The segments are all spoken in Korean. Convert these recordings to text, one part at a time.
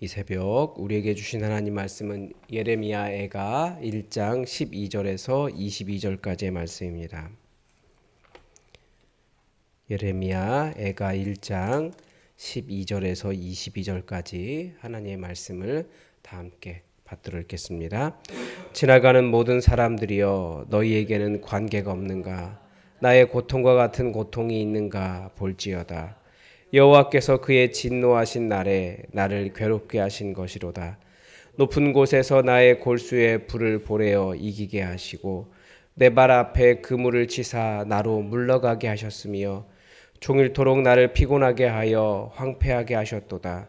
이 새벽 우리에게 주신 하나님 말씀은 예레미야 애가 1장 12절에서 22절까지의 말씀입니다. 예레미야 애가 1장 12절에서 22절까지 하나님의 말씀을 다 함께 받들어 읽겠습니다. 지나가는 모든 사람들이여 너희에게는 관계가 없는가 나의 고통과 같은 고통이 있는가 볼지어다 여호와께서 그의 진노하신 날에 나를 괴롭게 하신 것이로다 높은 곳에서 나의 골수에 불을 보내어 이기게 하시고 내 발 앞에 그물을 치사 나로 물러가게 하셨으며 종일토록 나를 피곤하게 하여 황폐하게 하셨도다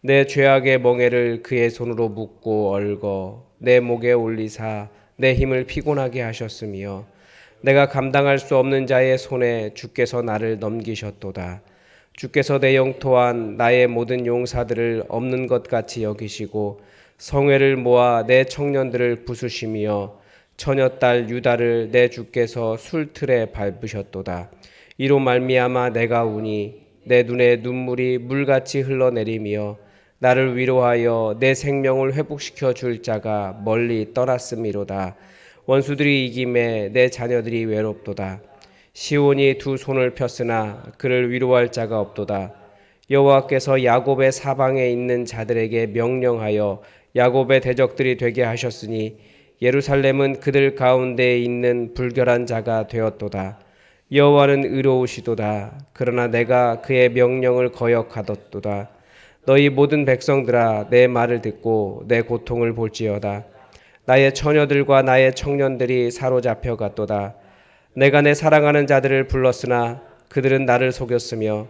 내 죄악의 멍에를 그의 손으로 묶고 얽어 내 목에 올리사 내 힘을 피곤하게 하셨으며 내가 감당할 수 없는 자의 손에 주께서 나를 넘기셨도다. 주께서 내 영토한 나의 모든 용사들을 없는 것 같이 여기시고 성회를 모아 내 청년들을 부수시며 처녀 딸 유다를 내 주께서 술틀에 밟으셨도다. 이로 말미암아 내가 우니 내 눈에 눈물이 물같이 흘러내리며 나를 위로하여 내 생명을 회복시켜 줄 자가 멀리 떠났음이로다. 원수들이 이김에 내 자녀들이 외롭도다. 시온이 두 손을 폈으나 그를 위로할 자가 없도다. 여호와께서 야곱의 사방에 있는 자들에게 명령하여 야곱의 대적들이 되게 하셨으니 예루살렘은 그들 가운데 있는 불결한 자가 되었도다. 여호와는 의로우시도다. 그러나 내가 그의 명령을 거역하뒀도다. 너희 모든 백성들아 내 말을 듣고 내 고통을 볼지어다. 나의 처녀들과 나의 청년들이 사로잡혀 갔도다. 내가 내 사랑하는 자들을 불렀으나 그들은 나를 속였으며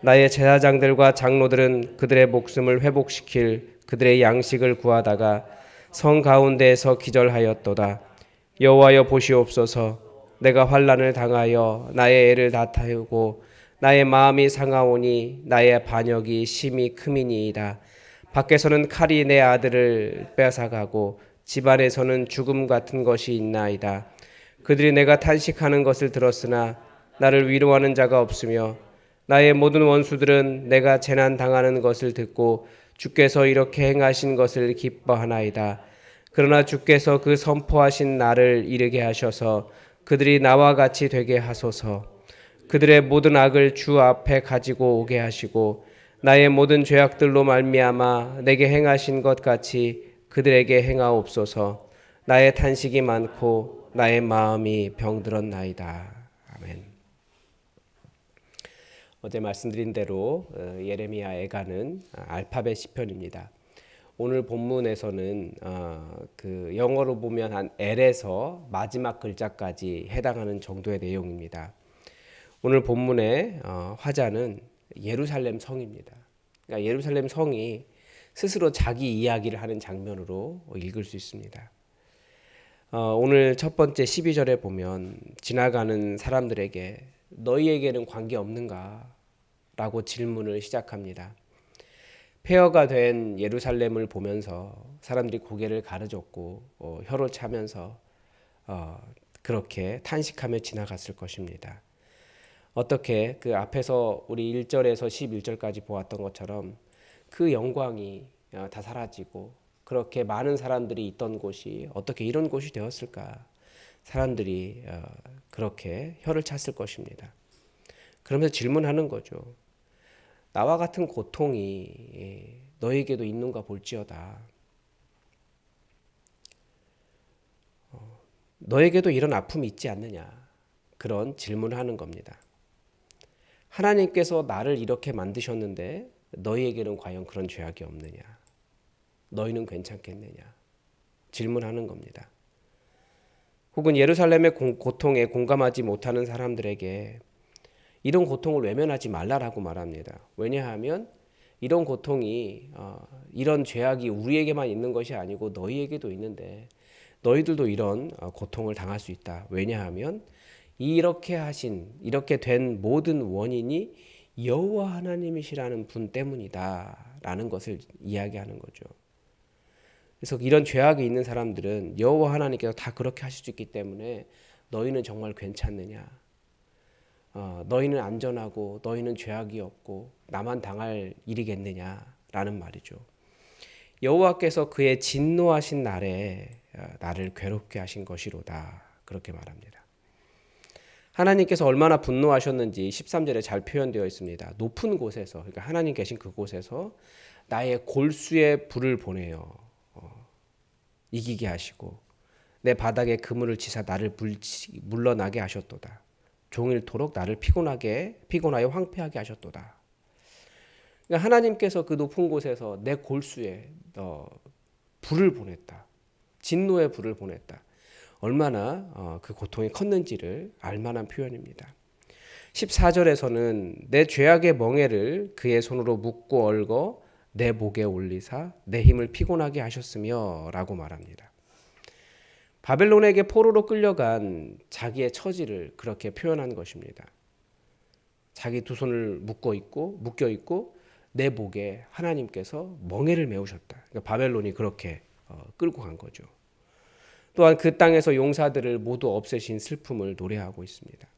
나의 제사장들과 장로들은 그들의 목숨을 회복시킬 그들의 양식을 구하다가 성 가운데에서 기절하였도다. 여호와여 보시옵소서 내가 환란을 당하여 나의 애를 다 태우고 나의 마음이 상하오니 나의 반역이 심히 크미니이다. 밖에서는 칼이 내 아들을 빼앗아가고 집안에서는 죽음 같은 것이 있나이다. 그들이 내가 탄식하는 것을 들었으나 나를 위로하는 자가 없으며 나의 모든 원수들은 내가 재난 당하는 것을 듣고 주께서 이렇게 행하신 것을 기뻐하나이다. 그러나 주께서 그 선포하신 날을 이르게 하셔서 그들이 나와 같이 되게 하소서. 그들의 모든 악을 주 앞에 가지고 오게 하시고 나의 모든 죄악들로 말미암아 내게 행하신 것 같이 그들에게 행하옵소서. 나의 탄식이 많고 나의 마음이 병들었나이다. 아멘. 어제 말씀드린 대로 어, 예레미야 애가는 알파벳 시편입니다. 오늘 본문에서는 어, 그 영어로 보면 한 L에서 마지막 글자까지 해당하는 정도의 내용입니다. 오늘 본문의 어, 화자는 예루살렘 성입니다. 그러니까 예루살렘 성이 스스로 자기 이야기를 하는 장면으로 읽을 수 있습니다. 어, 오늘 첫 번째 12절에 보면 지나가는 사람들에게 너희에게는 관계 없는가? 라고 질문을 시작합니다. 폐허가 된 예루살렘을 보면서 사람들이 고개를 가르졌고 어, 혀를 차면서 어, 그렇게 탄식하며 지나갔을 것입니다. 어떻게 그 앞에서 우리 1절에서 11절까지 보았던 것처럼 그 영광이 어, 다 사라지고 그렇게 많은 사람들이 있던 곳이 어떻게 이런 곳이 되었을까? 사람들이 어, 그렇게 혀를 찼을 것입니다. 그러면서 질문하는 거죠. 나와 같은 고통이 예, 너에게도 있는가 볼지어다. 어, 너에게도 이런 아픔이 있지 않느냐? 그런 질문을 하는 겁니다. 하나님께서 나를 이렇게 만드셨는데 너희에게는 과연 그런 죄악이 없느냐? 너희는 괜찮겠느냐? 질문하는 겁니다. 혹은 예루살렘의 고통에 공감하지 못하는 사람들에게 이런 고통을 외면하지 말라라고 말합니다. 왜냐하면 이런 고통이 어, 이런 죄악이 우리에게만 있는 것이 아니고 너희에게도 있는데 너희들도 이런 어, 고통을 당할 수 있다. 왜냐하면 이렇게 하신 이렇게 된 모든 원인이 여호와 하나님이시라는 분 때문이다라는 것을 이야기하는 거죠. 그래서 이런 죄악이 있는 사람들은 여호와 하나님께서 다 그렇게 하실 수 있기 때문에 너희는 정말 괜찮느냐? 어, 너희는 안전하고 너희는 죄악이 없고 나만 당할 일이겠느냐라는 말이죠. 여호와께서 그의 진노하신 날에 어, 나를 괴롭게 하신 것이로다. 그렇게 말합니다. 하나님께서 얼마나 분노하셨는지 13절에 잘 표현되어 있습니다. 높은 곳에서 그러니까 하나님 계신 그곳에서 나의 골수에 불을 보내요. 어, 이기게 하시고 내 바닥에 그물을 치사 나를 물치, 물러나게 하셨도다. 종일토록 나를 피곤하게 피곤하여 황폐하게 하셨도다. 그러니까 하나님께서 그 높은 곳에서 내 골수에 어, 불을 보냈다. 진노의 불을 보냈다. 얼마나 어, 그 고통이 컸는지를 알만한 표현입니다. 14절에서는 내 죄악의 멍에를 그의 손으로 묶고 얽어 내 목에 올리사 내 힘을 피곤하게 하셨으며라고 말합니다. 바벨론에게 포로로 끌려간 자기의 처지를 그렇게 표현한 것입니다. 자기 두 손을 묶어 있고 묶여 있고 내 목에 하나님께서 멍에를 메우셨다. 그러니까 바벨론이 그렇게 어, 끌고 간 거죠. 또한 그 땅에서 용사들을 모두 없애신 슬픔을 노래하고 있습니다.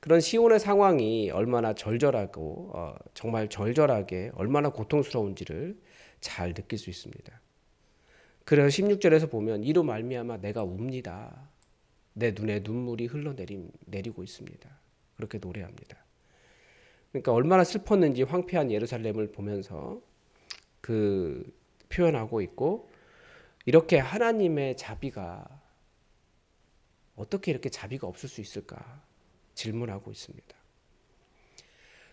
그런 시온의 상황이 얼마나 절절하고 어, 정말 절절하게 얼마나 고통스러운지를 잘 느낄 수 있습니다. 그래서 16절에서 보면 이로 말미암아 내가 웁니다. 내 눈에 눈물이 흘러내리고 있습니다. 그렇게 노래합니다. 그러니까 얼마나 슬펐는지 황폐한 예루살렘을 보면서 그 표현하고 있고 이렇게 하나님의 자비가 어떻게 이렇게 자비가 없을 수 있을까 질문하고 있습니다.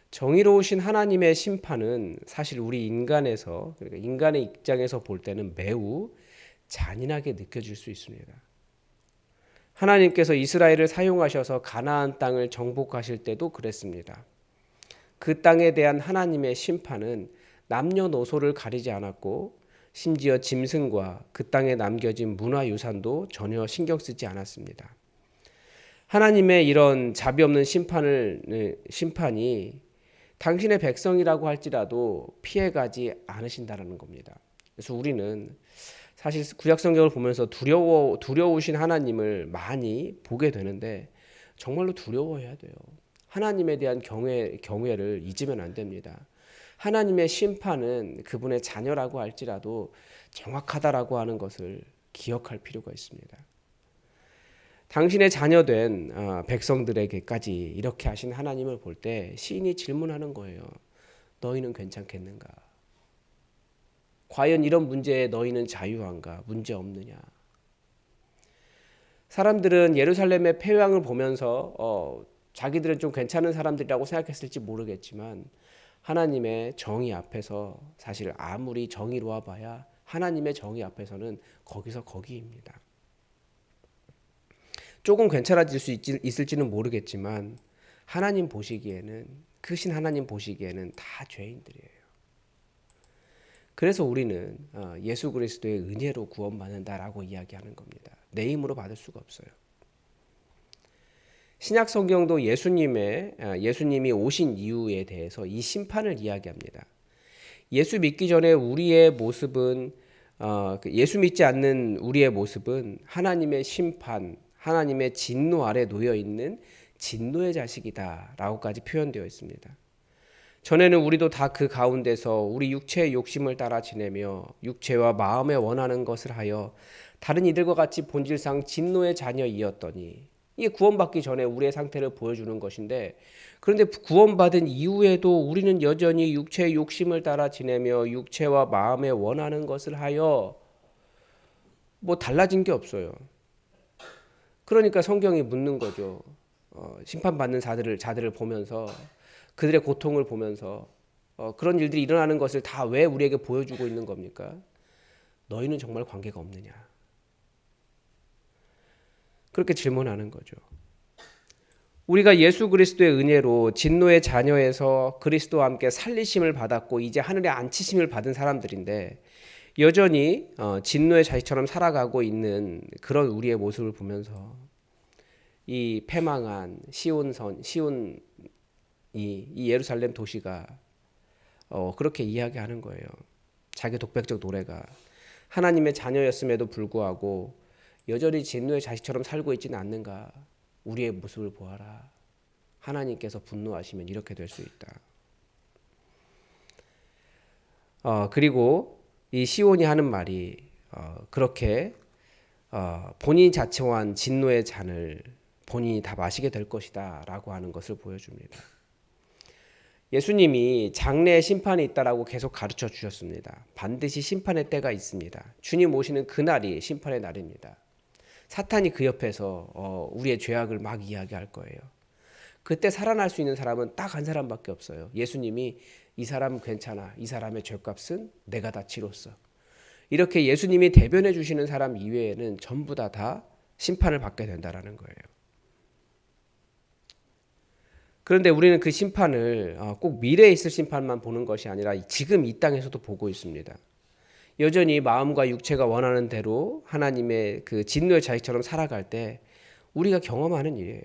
정의로우신 하나님의 심판은 사실 우리 인간에서 그러니까 인간의 입장에서 볼 때는 매우 잔인하게 느껴질 수 있습니다. 하나님께서 이스라엘을 사용하셔서 가나안 땅을 정복하실 때도 그랬습니다. 그 땅에 대한 하나님의 심판은 남녀노소를 가리지 않았고 심지어 짐승과 그 땅에 남겨진 문화유산도 전혀 신경 쓰지 않았습니다. 하나님의 이런 자비 없는 심판을 네, 심판이 당신의 백성이라고 할지라도 피해가지 않으신다라는 겁니다. 그래서 우리는 사실 구약 성경을 보면서 두려워 두려우신 하나님을 많이 보게 되는데 정말로 두려워해야 돼요. 하나님에 대한 경외 경외를 잊으면 안 됩니다. 하나님의 심판은 그분의 자녀라고 할지라도 정확하다라고 하는 것을 기억할 필요가 있습니다. 당신의 자녀된 어, 백성들에게까지 이렇게 하신 하나님을 볼 때 시인이 질문하는 거예요. 너희는 괜찮겠는가? 과연 이런 문제에 너희는 자유한가? 문제 없느냐? 사람들은 예루살렘의 폐왕을 보면서 어, 자기들은 좀 괜찮은 사람들이라고 생각했을지 모르겠지만 하나님의 정의 앞에서 사실 아무리 정의로워 봐야 하나님의 정의 앞에서는 거기서 거기입니다. 조금 괜찮아질 수 있 을지는 모르겠지만 하나님 보시기에는 크신 하나님 보시기에는 다 죄인들이에요. 그래서 우리는 어, 예수 그리스도의 은혜로 구원받는다라고 이야기하는 겁니다. 내 힘으로 받을 수가 없어요. 신약 성경도 예수님의 아, 예수님이 오신 이유에 대해서 이 심판을 이야기합니다. 예수 믿기 전에 우리의 모습은 어, 그 예수 믿지 않는 우리의 모습은 하나님의 심판, 하나님의 진노 아래 놓여 있는 진노의 자식이다라고까지 표현되어 있습니다. 전에는 우리도 다 그 가운데서 우리 육체의 욕심을 따라 지내며 육체와 마음에 원하는 것을 하여 다른 이들과 같이 본질상 진노의 자녀이었더니 이게 구원받기 전에 우리의 상태를 보여주는 것인데 그런데 구원받은 이후에도 우리는 여전히 육체의 욕심을 따라 지내며 육체와 마음에 원하는 것을 하여 뭐 달라진 게 없어요. 그러니까 성경이 묻는 거죠. 어, 심판받는 자들을 자들을 보면서 그들의 고통을 보면서 어, 그런 일들이 일어나는 것을 다 왜 우리에게 보여주고 있는 겁니까? 너희는 정말 관계가 없느냐? 그렇게 질문하는 거죠. 우리가 예수 그리스도의 은혜로 진노의 자녀에서 그리스도와 함께 살리심을 받았고 이제 하늘에 앉히심을 받은 사람들인데 여전히 어, 진노의 자식처럼 살아가고 있는 그런 우리의 모습을 보면서 이 패망한 시온선 시온이 이 예루살렘 도시가 어, 그렇게 이야기하는 거예요. 자기 독백적 노래가 하나님의 자녀였음에도 불구하고 여전히 진노의 자식처럼 살고 있지는 않는가? 우리의 모습을 보아라. 하나님께서 분노하시면 이렇게 될 수 있다. 어, 그리고 이 시온이 하는 말이 어, 그렇게 어, 본인 자처한 진노의 잔을 본인이 다 마시게 될 것이다라고 하는 것을 보여줍니다. 예수님이 장래의 심판이 있다라고 계속 가르쳐 주셨습니다. 반드시 심판의 때가 있습니다. 주님 오시는 그날이 심판의 날입니다. 사탄이 그 옆에서 어, 우리의 죄악을 막 이야기할 거예요. 그때 살아날 수 있는 사람은 딱 한 사람밖에 없어요. 예수님이 이 사람 괜찮아. 이 사람의 죄값은 내가 다 치렀어. 이렇게 예수님이 대변해 주시는 사람 이외에는 전부 다다 심판을 받게 된다라는 거예요. 그런데 우리는 그 심판을 어, 꼭 미래에 있을 심판만 보는 것이 아니라 지금 이 땅에서도 보고 있습니다. 여전히 마음과 육체가 원하는 대로 하나님의 그 진노의 자식처럼 살아갈 때 우리가 경험하는 일이에요.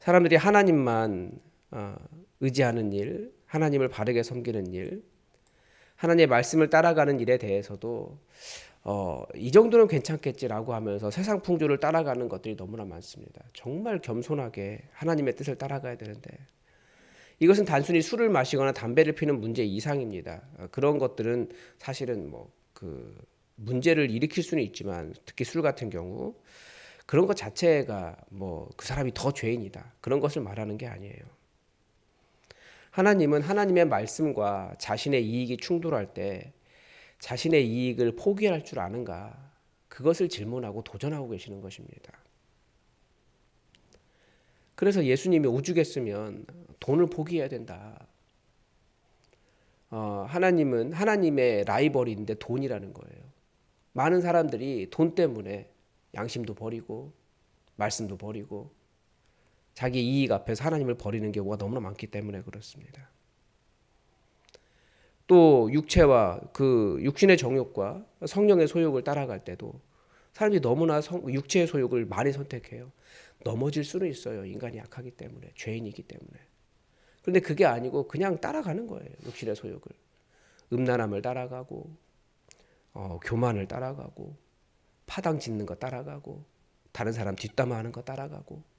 사람들이 하나님만 어, 의지하는 일, 하나님을 바르게 섬기는 일, 하나님의 말씀을 따라가는 일에 대해서도 어, 이 정도는 괜찮겠지라고 하면서 세상 풍조를 따라가는 것들이 너무나 많습니다. 정말 겸손하게 하나님의 뜻을 따라가야 되는데 이것은 단순히 술을 마시거나 담배를 피는 문제 이상입니다. 어, 그런 것들은 사실은 뭐 그 문제를 일으킬 수는 있지만 특히 술 같은 경우 그런 것 자체가 뭐 그 사람이 더 죄인이다 그런 것을 말하는 게 아니에요. 하나님은 하나님의 말씀과 자신의 이익이 충돌할 때 자신의 이익을 포기할 줄 아는가? 그것을 질문하고 도전하고 계시는 것입니다. 그래서 예수님이 오죽했으면 돈을 포기해야 된다. 어, 하나님은 하나님의 라이벌인데 돈이라는 거예요. 많은 사람들이 돈 때문에 양심도 버리고 말씀도 버리고 자기 이익 앞에서 하나님을 버리는 경우가 너무나 많기 때문에 그렇습니다. 또 육체와 그 육신의 정욕과 성령의 소욕을 따라갈 때도 사람들이 너무나 성, 육체의 소욕을 많이 선택해요. 넘어질 수는 있어요. 인간이 약하기 때문에 죄인이기 때문에. 그런데 그게 아니고 그냥 따라가는 거예요. 육신의 소욕을 음란함을 따라가고 어, 교만을 따라가고 파당 짓는 거 따라가고 다른 사람 뒷담화하는 거 따라가고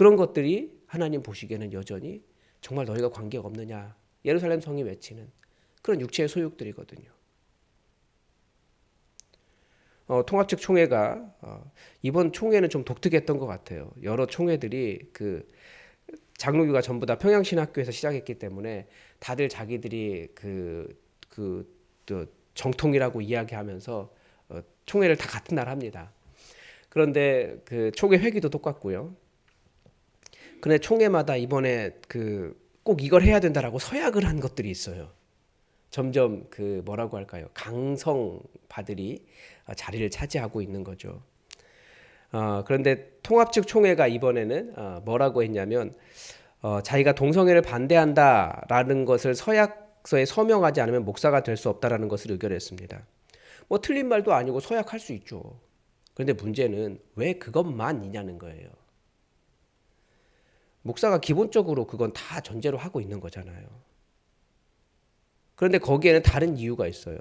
그런 것들이 하나님 보시기에는 여전히 정말 너희가 관계가 없느냐 예루살렘 성이 외치는 그런 육체의 소욕들이거든요. 어, 통합측 총회가 어, 이번 총회는 좀 독특했던 것 같아요. 여러 총회들이 그 장로교가 전부 다 평양신학교에서 시작했기 때문에 다들 자기들이 그, 그, 또 정통이라고 이야기하면서 어, 총회를 다 같은 날 합니다. 그런데 그 총회 회기도 똑같고요. 근데 총회마다 이번에 그 꼭 이걸 해야 된다라고 서약을 한 것들이 있어요. 점점 그 뭐라고 할까요? 강성파들이 자리를 차지하고 있는 거죠. 어, 그런데 통합 측 총회가 이번에는 어, 뭐라고 했냐면 어, 자기가 동성애를 반대한다라는 것을 서약서에 서명하지 않으면 목사가 될 수 없다라는 것을 의결했습니다. 뭐 틀린 말도 아니고 서약할 수 있죠. 그런데 문제는 왜 그것만이냐는 거예요. 목사가 기본적으로 그건 다 전제로 하고 있는 거잖아요. 그런데 거기에는 다른 이유가 있어요.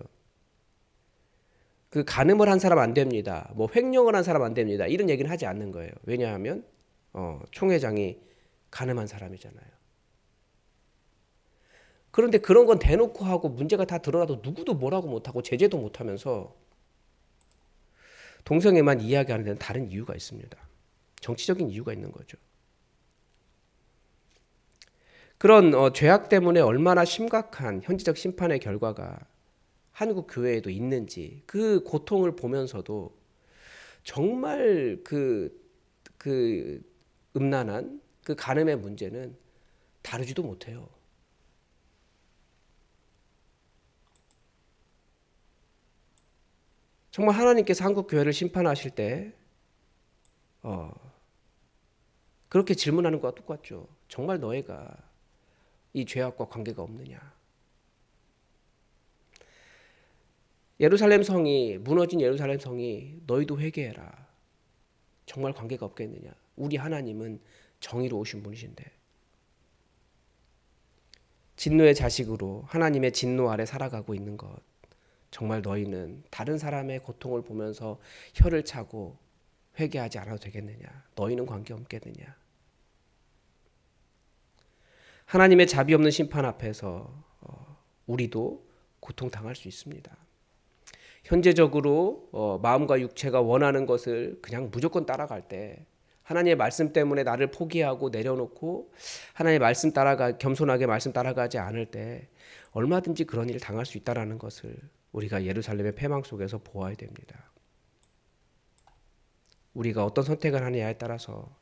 그 간음을 한 사람 안 됩니다. 뭐 횡령을 한 사람 안 됩니다. 이런 얘기는 하지 않는 거예요. 왜냐하면 어, 총회장이 간음한 사람이잖아요. 그런데 그런 건 대놓고 하고 문제가 다 드러나도 누구도 뭐라고 못하고 제재도 못하면서 동성애만 이야기하는 데는 다른 이유가 있습니다. 정치적인 이유가 있는 거죠. 그런 어, 죄악 때문에 얼마나 심각한 현지적 심판의 결과가 한국 교회에도 있는지 그 고통을 보면서도 정말 그, 그 음란한 그 간음의 문제는 다루지도 못해요. 정말 하나님께서 한국 교회를 심판하실 때 어, 그렇게 질문하는 것과 똑같죠. 정말 너희가 이 죄악과 관계가 없느냐? 예루살렘 성이 무너진 예루살렘 성이 너희도 회개해라. 정말 관계가 없겠느냐? 우리 하나님은 정의로 오신 분이신데 진노의 자식으로 하나님의 진노 아래 살아가고 있는 것 정말 너희는 다른 사람의 고통을 보면서 혀를 차고 회개하지 않아도 되겠느냐? 너희는 관계 없겠느냐? 하나님의 자비 없는 심판 앞에서 어, 우리도 고통당할 수 있습니다. 현재적으로 어, 마음과 육체가 원하는 것을 그냥 무조건 따라갈 때 하나님의 말씀 때문에 나를 포기하고 내려놓고 하나님의 말씀 따라가 겸손하게 말씀 따라가지 않을 때 얼마든지 그런 일을 당할 수 있다라는 것을 우리가 예루살렘의 패망 속에서 보아야 됩니다. 우리가 어떤 선택을 하느냐에 따라서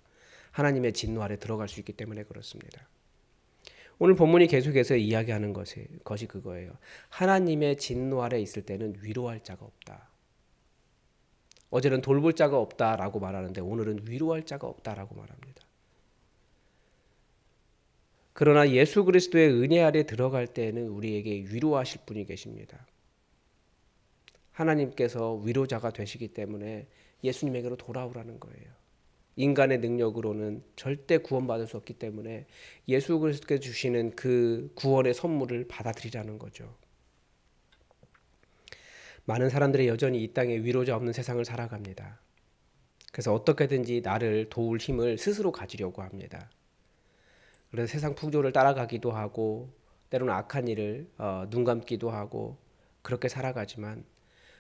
하나님의 진노 아래 들어갈 수 있기 때문에 그렇습니다. 오늘 본문이 계속해서 이야기하는 것이, 것이 그거예요. 하나님의 진노 아래 있을 때는 위로할 자가 없다. 어제는 돌볼 자가 없다라고 말하는데 오늘은 위로할 자가 없다라고 말합니다. 그러나 예수 그리스도의 은혜 아래 들어갈 때는 우리에게 위로하실 분이 계십니다. 하나님께서 위로자가 되시기 때문에 예수님에게로 돌아오라는 거예요. 인간의 능력으로는 절대 구원받을 수 없기 때문에 예수 그리스도께 주시는 그 구원의 선물을 받아들이라는 거죠. 많은 사람들이 여전히 이 땅에 위로자 없는 세상을 살아갑니다. 그래서 어떻게든지 나를 도울 힘을 스스로 가지려고 합니다. 그래서 세상 풍조를 따라가기도 하고 때로는 악한 일을 어, 눈 감기도 하고 그렇게 살아가지만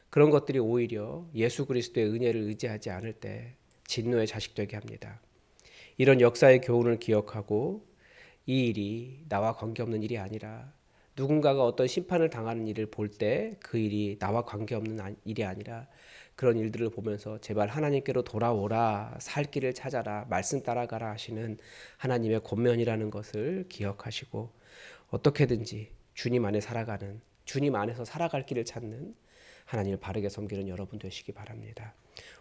그런 것들이 오히려 예수 그리스도의 은혜를 의지하지 않을 때 진노의 자식 되게 합니다. 이런 역사의 교훈을 기억하고 이 일이 나와 관계없는 일이 아니라 누군가가 어떤 심판을 당하는 일을 볼 때 그 일이 나와 관계없는 일이 아니라 그런 일들을 보면서 제발 하나님께로 돌아오라 살 길을 찾아라 말씀 따라가라 하시는 하나님의 권면이라는 것을 기억하시고 어떻게든지 주님 안에 살아가는 주님 안에서 살아갈 길을 찾는 하나님을 바르게 섬기는 여러분 되시기 바랍니다.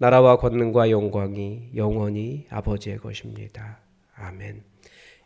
나라와 권능과 영광이 영원히 아버지의 것입니다. 아멘.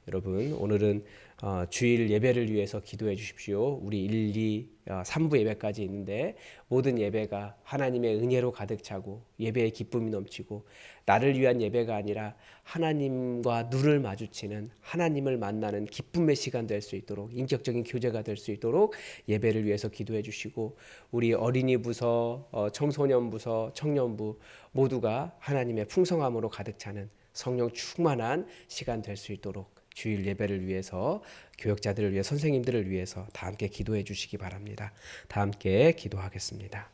여러분 오늘은 어, 주일 예배를 위해서 기도해 주십시오. 우리 1, 2, 어, 3부 예배까지 있는데 모든 예배가 하나님의 은혜로 가득 차고 예배의 기쁨이 넘치고 나를 위한 예배가 아니라 하나님과 눈을 마주치는 하나님을 만나는 기쁨의 시간 될 수 있도록 인격적인 교제가 될 수 있도록 예배를 위해서 기도해 주시고 우리 어린이 부서, 어, 청소년 부서, 청년부 모두가 하나님의 풍성함으로 가득 차는 성령 충만한 시간 될 수 있도록 주일 예배를 위해서 교역자들을 위해 선생님들을 위해서 다 함께 기도해 주시기 바랍니다. 다 함께 기도하겠습니다.